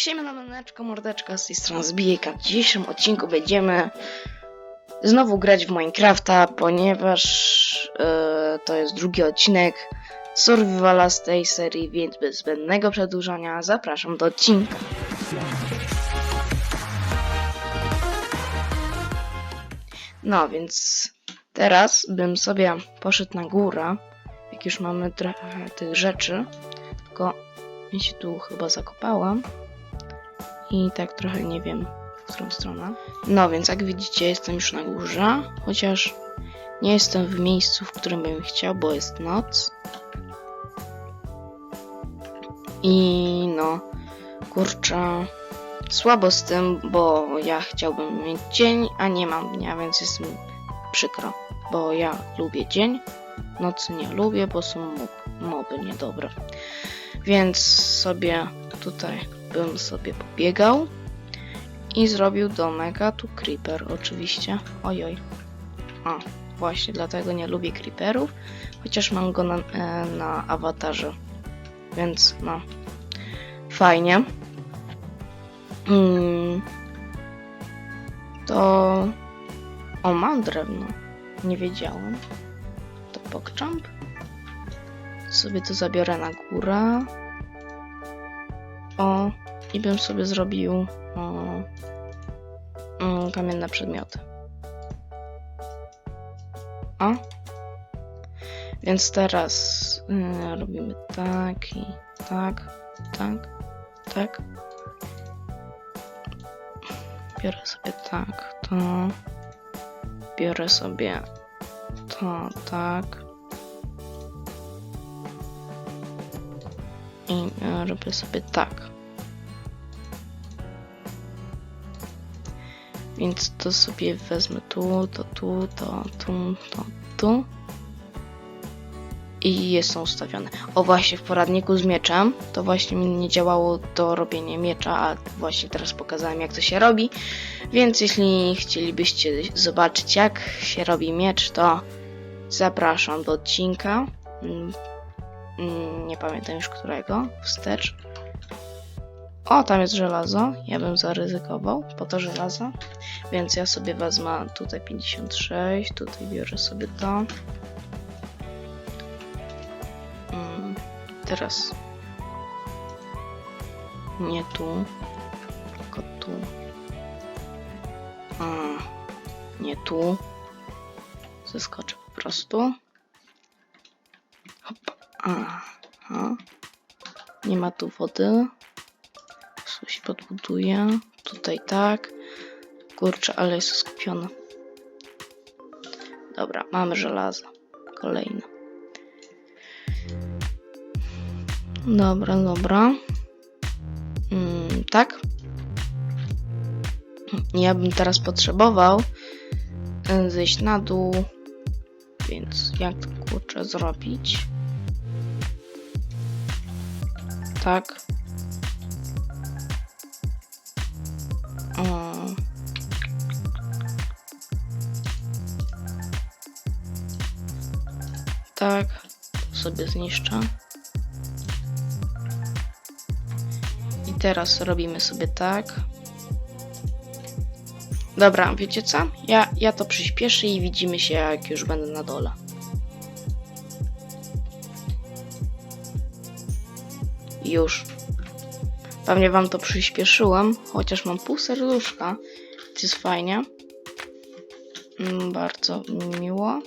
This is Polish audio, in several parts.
Siema maneczko, mordeczka, z tej strony Zbijeka. W dzisiejszym odcinku będziemy znowu grać w Minecrafta, ponieważ e, to jest drugi odcinek Survivala z tej serii, więc bez zbędnego przedłużania zapraszam do odcinka. No, więc teraz bym sobie poszedł na górę, jak już mamy trochę tych rzeczy, tylko ja się tu chyba zakopałam i tak trochę nie wiem, w którą stronę. No więc jak widzicie jestem już na górze, chociaż nie jestem w miejscu, w którym bym chciał, bo jest noc. I no, kurczę, słabo z tym, bo ja chciałbym mieć dzień, a nie mam dnia, więc jest mi przykro, bo ja lubię dzień, nocy nie lubię, bo są mob- moby niedobre. Więc sobie tutaj bym sobie pobiegał i zrobił domek, a tu creeper oczywiście. Ojoj. A, właśnie dlatego nie lubię creeperów, chociaż mam go na, e, na awatarze. Więc no, fajnie. Mm, to... O, mam drewno. Nie wiedziałem. To pokczamp. Sobie to zabiorę na górę. O, i bym sobie zrobił o, mm, kamienne przedmioty. O. Więc teraz y, robimy tak i tak, tak, tak. Biorę sobie tak, to. Biorę sobie to, tak. I e, robię sobie tak. Więc to sobie wezmę tu, to tu, to tu, to tu. I jest są ustawione. O właśnie w poradniku z mieczem to właśnie mi nie działało do robienia miecza, a właśnie teraz pokazałem jak to się robi. Więc jeśli chcielibyście zobaczyć jak się robi miecz, to zapraszam do odcinka. Mm, mm, Nie pamiętam już którego. Wstecz. O, tam jest żelazo. Ja bym zaryzykował po to żelazo. Więc ja sobie wezmę tutaj 56, tutaj biorę sobie to. Mm, teraz nie tu, tylko tu. A, nie tu. Zeskoczę po prostu. Aha. Nie ma tu wody. Coś podbuduję. Tutaj tak. Kurczę, ale jest skupiona. Dobra, mamy żelazo. Kolejne. Dobra, dobra. Mm, tak. Ja bym teraz potrzebował e, zejść na dół. Więc jak to kurczę zrobić? Tak. Tak, sobie zniszczę. I teraz robimy sobie tak. Dobra, wiecie co? Ja, ja to przyspieszę i widzimy się jak już będę na dole. Już. Pewnie wam to przyspieszyłem, chociaż mam pół serduszka. To jest fajnie. Mm, Bardzo mi miło.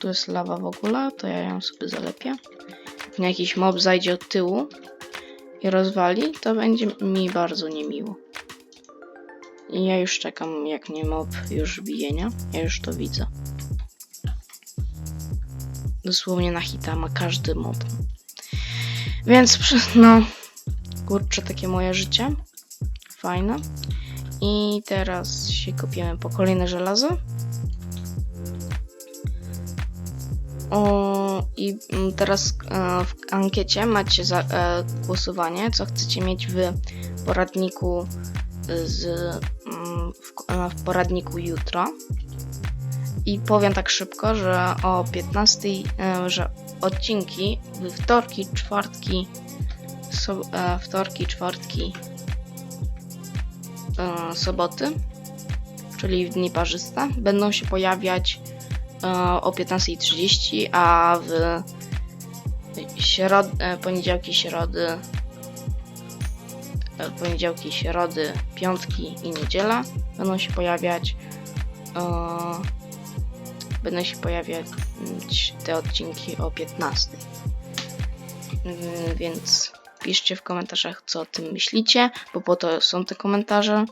Tu jest lawa w ogóle, to ja ją sobie zalepię. Jak jakiś mob zajdzie od tyłu i rozwali, to będzie mi bardzo niemiło. I ja już czekam, jak mnie mob już bije, nie? Ja już to widzę. Dosłownie na hita ma każdy mob. Więc, no, kurczę, takie moje życie. Fajne. I teraz się kopiemy po kolejne żelazo. O, I mm, teraz e, w ankiecie macie za, e, głosowanie, co chcecie mieć w poradniku z, mm, w, e, w poradniku jutro. I powiem tak szybko, że o 15, e, że odcinki we wtorki, czwartki, so, e, wtorki, czwartki e, soboty, czyli w dni parzyste, będą się pojawiać e, o 15.30, a w środ, e, poniedziałki, środy, e, poniedziałki, środy, piątki i niedziela będą się pojawiać e, będą się pojawiać mm, te odcinki o 15. Mm, Więc piszcie w komentarzach, co o tym myślicie, bo po to są te komentarze.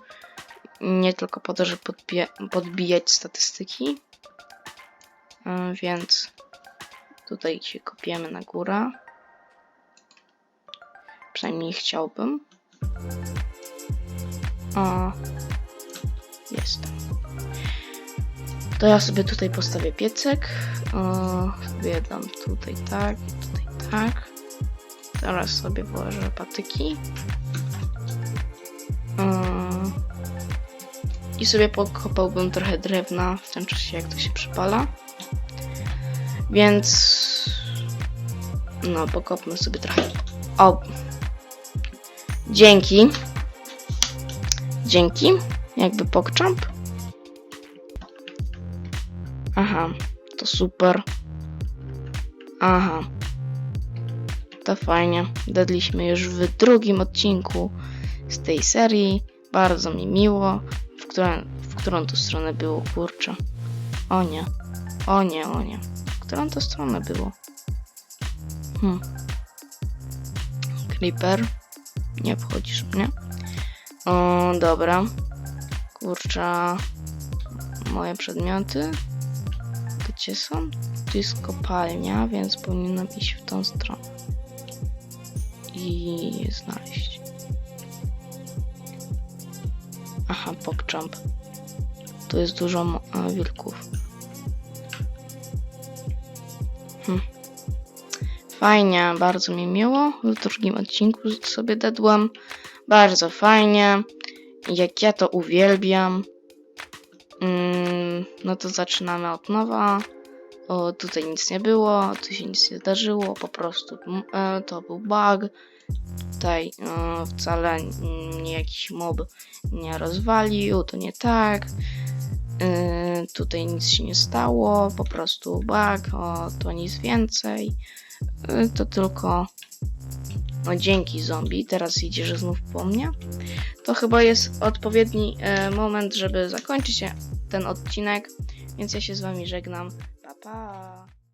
Nie tylko po to, żeby podbija- podbijać statystyki. E, Więc tutaj się kopiemy na górę. Przynajmniej chciałbym. O, jestem. To ja sobie tutaj postawię piecek. Sobie tutaj tak, tutaj tak. Teraz sobie włożę patyki. I sobie pokopałbym trochę drewna w tym czasie, jak to się przypala. Więc. No, pokopmy sobie trochę. O! Dzięki. Dzięki. Jakby pokczamp. Aha, to super. Aha. To fajnie. Dadliśmy już w drugim odcinku z tej serii. Bardzo mi miło. W, którą, w którą to stronę było, kurczę. O nie. O nie, o nie. W którą to stronę było? Hmm. Creeper. Nie wchodzisz mnie. O, dobra. Kurczę. Moje przedmioty. Gdzie są? Tu jest kopalnia, więc powinienem iść w tą stronę. I je znaleźć. Aha, pokczamp. Tu jest dużo e, wilków. Hm. Fajnie, bardzo mi miło. W drugim odcinku sobie dadłam. Bardzo fajnie. Jak ja to uwielbiam. Mm, no to zaczynamy od nowa. O, tutaj nic nie było, tu się nic nie zdarzyło, po prostu mm, e, to był bug. Tutaj e, wcale mm, nie jakiś mob nie rozwalił, to nie tak. E, tutaj nic się nie stało, po prostu bug, o, to nic więcej. E, to tylko no dzięki zombie, teraz idziesz znów po mnie. To chyba jest odpowiedni e, moment, żeby zakończyć ten odcinek, więc ja się z wami żegnam. 봐.